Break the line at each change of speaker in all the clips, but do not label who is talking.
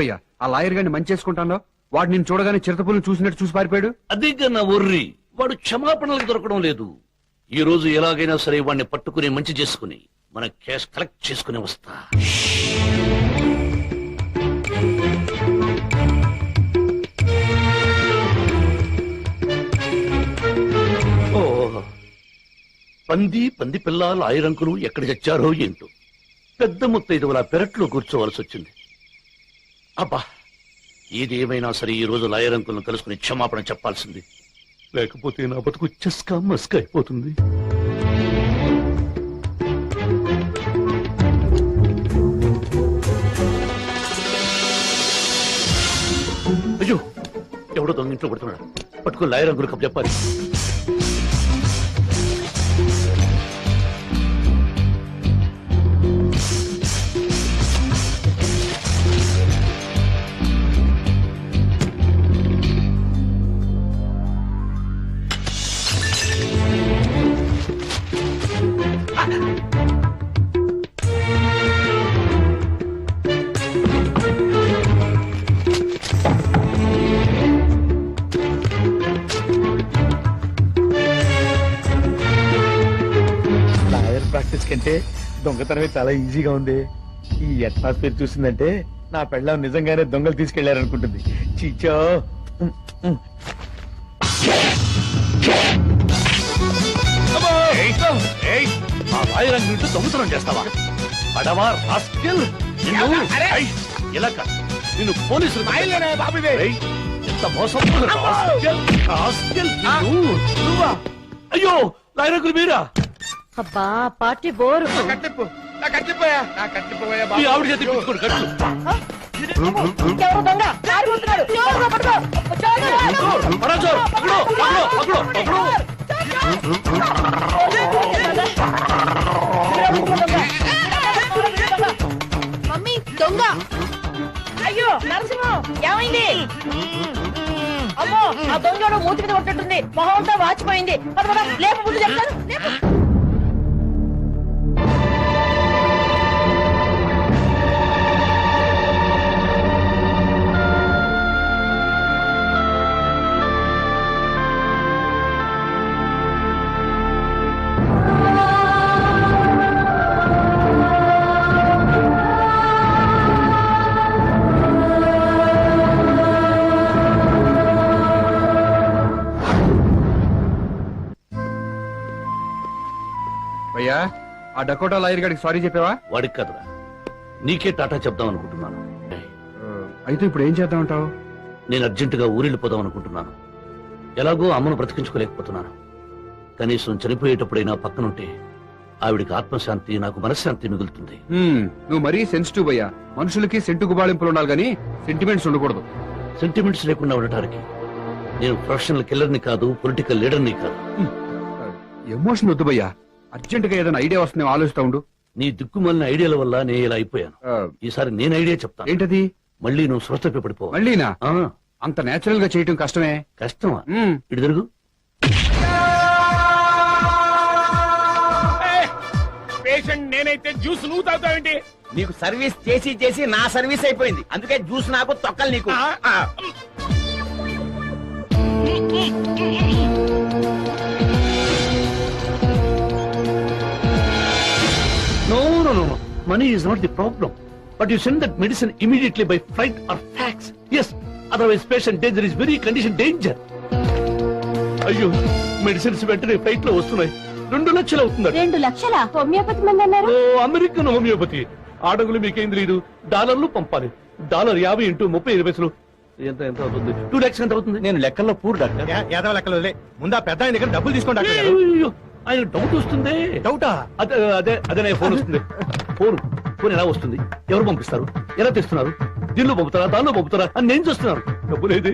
భయ్యా ఆ లాయర్ గారిని మంచి చేసుకుంటానో వాడు నేను చూడగానే చిరతపుల్ని చూసినట్టు చూసి పారిపోయాడు?
అదే నా ఒర్రి. వాడు క్షమాపణలకు దొరకడం లేదు. ఈ రోజు ఎలాగైనా సరే వాడిని పట్టుకుని మంచి చేసుకుని మన క్యాష్ కలెక్ట్ చేసుకుని వస్తా. ఓ పంది పంది పిల్ల లాయరంకులు ఎక్కడ చచ్చారో ఏంటో. పెద్ద ముత్తైదువుల పెరట్లో కూర్చోవలసి వచ్చింది అబ్బా ఏది ఏమైనా సరే ఈ రోజు లాయర్ అంకుల్ని కలుసుకుని క్షమాపణ చెప్పాల్సింది. లేకపోతే నా బతుకు చెస్కా మస్క అయిపోతుంది. అయ్యో ఎవడో దొంగ ఇంట్లో పడుతున్నాడు పట్టుకుని లాయర్ అంకుల్ కప్పు చెప్పాలి.
ప్రాక్టీస్ కంటే దొంగతనమే చాలా ఈజీగా ఉంది. ఈ అట్మాస్ఫియర్ చూసిందంటే నా పెళ్ళం నిజంగానే దొంగలు తీసుకెళ్ళారనుకుంటుంది. చీచో.
దొంగతనం చేస్తావా? అడవా రాస్కెల్ ఇలా కాదు నిన్ను పోలీసులు ఎంత మోసం. రాస్కెల్, రాస్కెల్ నిన్ను. అయ్యో లాయర్ అంకుల్ మీరా?
అబ్బా పార్టీ బోరు.
కట్టిప్పు నా కట్టిపోయా? నా కట్టిపోయా
ఆవిడ చేతి పిచ్చుకోడు కట్టు.
మమ్మీ దొంగ. అయ్యో నరసింహం ఏమైంది? అమ్మో ఆ దొంగడు మూతి మీద కొట్టట్టుంది. మొహం అంతా వాచిపోయింది. లేపు ముందు చెప్తాను. లేపు.
భయ్యా ఆ డకోటా లాయర్ గారికి సారీ చెప్పావా?
వాడికి కదరా. నీకే టాటా చెప్దాం అనుకుంటున్నాను.
అయితే ఇప్పుడు ఏం చేద్దాం అంటావు?
నేను అర్జెంటుగా ఊరెళ్ళిపోదాం అనుకుంటున్నాను. ఎలాగో అమ్మను బ్రతికించుకోలేకపోతున్నాను. కనీసం చనిపోయేటప్పుడైనా పక్కనుంటే ఆవిడికి ఆత్మశాంతి నాకు మనశ్శాంతి మిగులుతుంది.
నువ్వు మరీ సెన్సిటివ్ భయ్యా మనుషులకి సెంటు గుబాళింపులు ఉండాలి కానీ సెంటిమెంట్స్ ఉండకూడదు.
సెంటిమెంట్స్ లేకుండా ఉండటానికి నేను ప్రొఫెషనల్ కిల్లర్ని కాదు పొలిటికల్ లీడర్ని కాదు.
ఎమోషన్ వద్దు భయ్యా. అర్జెంట్గా ఏదైనా ఐడియా వస్తుంది ఆలోచిస్తా ఉండు.
నీ దిక్కుమాలిన ఐడియాల వల్ల నేను ఇలా అయిపోయాను. ఈసారి నేను ఐడియా చెప్తాను.
ఏంటది?
మళ్ళీ నువ్వు స్వస్థ పడిపో
మళ్ళీనా? అంత నేచురల్గా చేయటం కష్టమే.
కష్టమా? ఇటు తిరుగు.
పేషెంట్ నేనైతే జ్యూస్ నువ్వు తాగుతావేంటి?
నీకు సర్వీస్ చేసి చేసి నా సర్వీస్ అయిపోయింది. అందుకే జ్యూస్ నాకు తొక్కలు నీకు.
Money is not the problem. But you send that medicine immediately by flight or fax. Yes. Otherwise, patient danger is very condition danger. అయ్యో మెడిసిన్స్ వెంటనే ఫ్లైట్లో వస్తున్నాయి. రెండు లక్షలు అవుతుంది
రెండు లక్షల? హోమియోపతి మంది అన్నారు?
ఓ అమెరికన్ హోమియోపతి. ఆడగులు మీకేం తెలియదు డాలర్లు పంపాలి. డాలర్ యాభై ఇంటూ ముప్పై ఐదు పైసలు ఎంత ఎంత అవుతుంది? టూ లాక్స్ ఎంత అవుతుంది?
నేను లెక్కల్లో పూర్ డాక్టర్.
యాదవ లెక్కలు వదిలే. ముందు ఆ పెద్ద ఆయన దగ్గర డబ్బులు తీసుకోండి డాక్టర్ గారు.
అయ్యో, ఆయన డౌట్ వస్తుంది.
డౌటా?
అదే అదే అదే ఫోన్ వస్తుంది. ఫోన్. ఫోన్ ఎలా వస్తుంది? ఎవరు పంపిస్తారు? ఎలా తెస్తున్నారు? దీనిలో పంపుతారా? దానిలో పంపుతారా? అని నేను చూస్తున్నాను. డబ్బు లేదే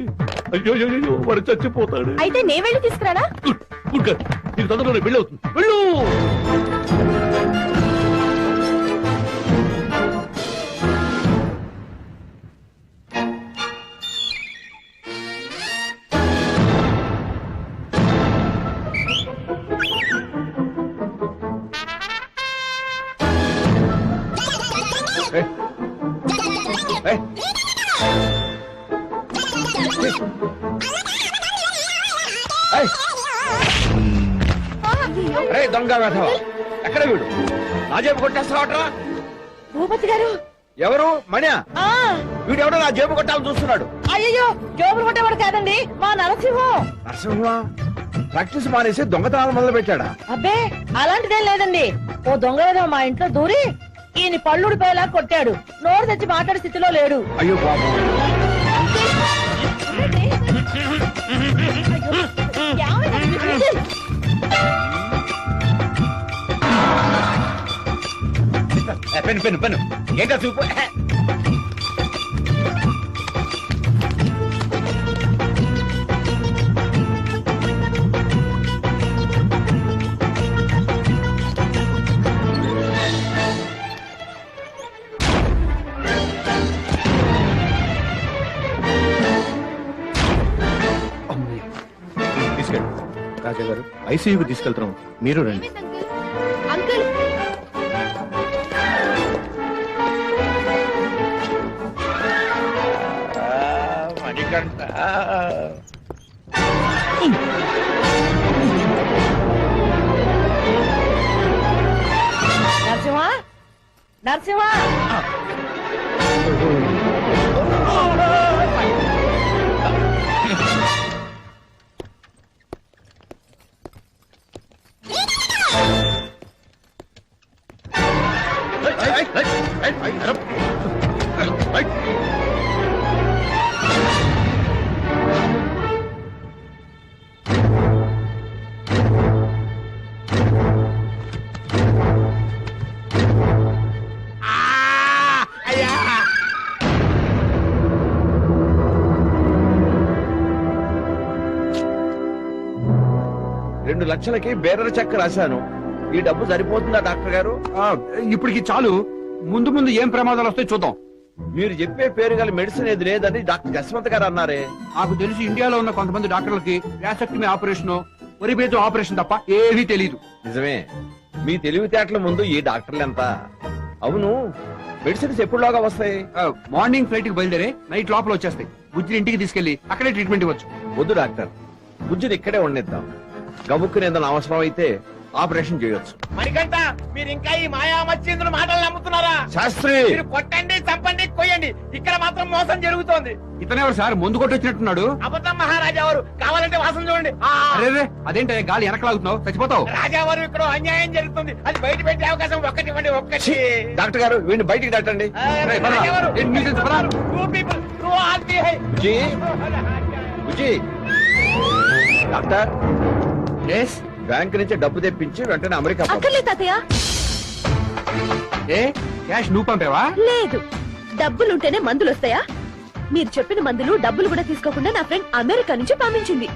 అయ్యో వాడు చచ్చిపోతాడు.
అయితే నే వెళ్ళి తీసుకురానా?
గుడ్ గుడ్ గడ్ నీకు తొందరలోనే పెళ్ళి అవుతుంది. వెళ్ళు!
దొంగ వెధవ. ఎక్కడ వీడు? నా జేబు కొట్టేస్తావట్రా
భూపతి గారు.
ఎవరు? మణి
ఆ.
వీడు ఎవడో నా జేబు కొట్టాలని చూస్తున్నాడు.
అయ్యో జోబులు కొట్టేవాడు కాదండి మా నరసింహం.
నరసింహ ప్రాక్టీస్ మానేసి దొంగతనాలు మొదలు పెట్టాడా
అబ్బే అలాంటిదేం లేదండి. ఓ దొంగ ఏదో మా ఇంట్లో దూరి ఈయన పళ్ళుడిపోయేలా కొట్టాడు. నోరు తెచ్చి మాట్లాడే స్థితిలో లేడు.
అయ్యో పాపం
అయ్యో,
పెన్ను పెన్ను పెన్ను ఏంటో చూపు? ఏ.
రాజా గారు ఐసీయూకి తీసుకెళ్తున్నాం. మీరు రండి.
నరసింహ? నరసింహ?
లక్షలకి బేరర్ చెక్ రాశాను. ఈ డబ్బు సరిపోతుందా డాక్టర్ గారు?
ఆ, ఇప్పటికి చాలు. ముందు ముందు ఏం ప్రమాదాలు వస్తాయి చూద్దాం.
మీరు చెప్పే పేరు గల మెడిసిన్ ఏది లేదని డాక్టర్ జస్వంత్ గారు అన్నారే.
నాకు తెలిసి ఇండియాలో ఉన్న కొంతమంది డాక్టర్లకి వ్యాసక్టమీ ఆపరేషన్ వరిబేజు ఆపరేషన్ తప్ప ఏమీ తెలియదు
నిజమే. మీ తెలివితేటల ముందు ఈ డాక్టర్లు ఎంత? అవును మెడిసిన్స్ ఎప్పుడులాగా వస్తాయి?
మార్నింగ్ ఫ్లైట్కి బయలుదేరి నైట్ లోపల వచ్చేస్తాయి. బుజ్జిని ఇంటికి తీసుకెళ్ళి అక్కడే ట్రీట్మెంట్ ఇవ్వచ్చు.
వద్దు డాక్టర్. బుజ్జిని ఇక్కడే ఉండేద్దాం గబుక్కుని ఏదైనా అవసరం అయితే ఆపరేషన్ చేయొచ్చు.
మణికంట మీరు ఇంకా ఈ మాయా మచ్చింద్రుల మాటలు నమ్ముతున్నారా?
శాస్త్రి!
మీరు కొట్టండి చంపండి కొయ్యండి. ఇక్కడ మాత్రం మోసం జరుగుతోంది.
ఇతనెవరు సార్? ముందు కొట్టి వచ్చినట్టున్నాడు.
అబద్ధం మహారాజా వారు. కావాలంటే వాసన చూడండి.
అరే అదేంటే గాలి వెనకలాగుతున్నావు చచ్చిపోతావు.
రాజా వారు ఇక్కడ అన్యాయం జరుగుతుంది. అది బయట పెట్టే అవకాశం ఒక్కటి ఇవ్వండి ఒక్కటి.
డాక్టర్ గారు వీడిని బయటికి దాటండి. డాక్టర్?
ఎస్
బ్యాంక్ నుంచి డబ్బు తెప్పించి వెంటనే అమెరికా పంపు.
అక్కర్లేదు తాతయ్య.
ఏ? క్యాష్ నువ్వు పంపావా?
లేదు. డబ్బులుంటేనే మందులు వస్తాయా మీరు చెప్పిన మందులు డబ్బులు కూడా తీసుకోకుండా నా ఫ్రెండ్ అమెరికా నుంచి పంపించింది.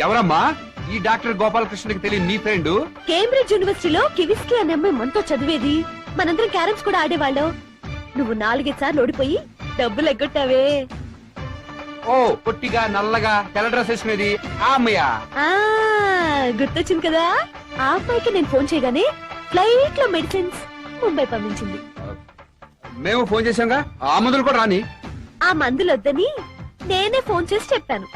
ఎవరమ్మా? ఈ డాక్టర్ గోపాలకృష్ణకి తెలియని నీ ఫ్రెండ్?
కేంబ్రిడ్జ్ యూనివర్సిటీలో కివిస్కి అనే అమ్మాయి మనతో చదివేది. మనందరం క్యారమ్స్ కూడా ఆడేవాళ్ళం. నువ్వు నాలుగైదు సార్లు ఓడిపోయి డబ్బులు ఎగ్గొట్టావే.
ఓ పొట్టిగా నల్లగా తెల్ల డ్రెస్ వేసుకునేది ఆ అమ్మయ్య.
ఆ గుర్తొచ్చింది కదా? ఆ అమ్మాయికి నేను ఫోన్ చేయగానే ఫ్లైట్లో మెడిసిన్స్ ముంబై పంపించింది.
మేము ఫోన్ చేశాంగా? ఆ మందులు కూడా రాని?
ఆ మందులొద్దని నేనే ఫోన్ చేసి చెప్పాను.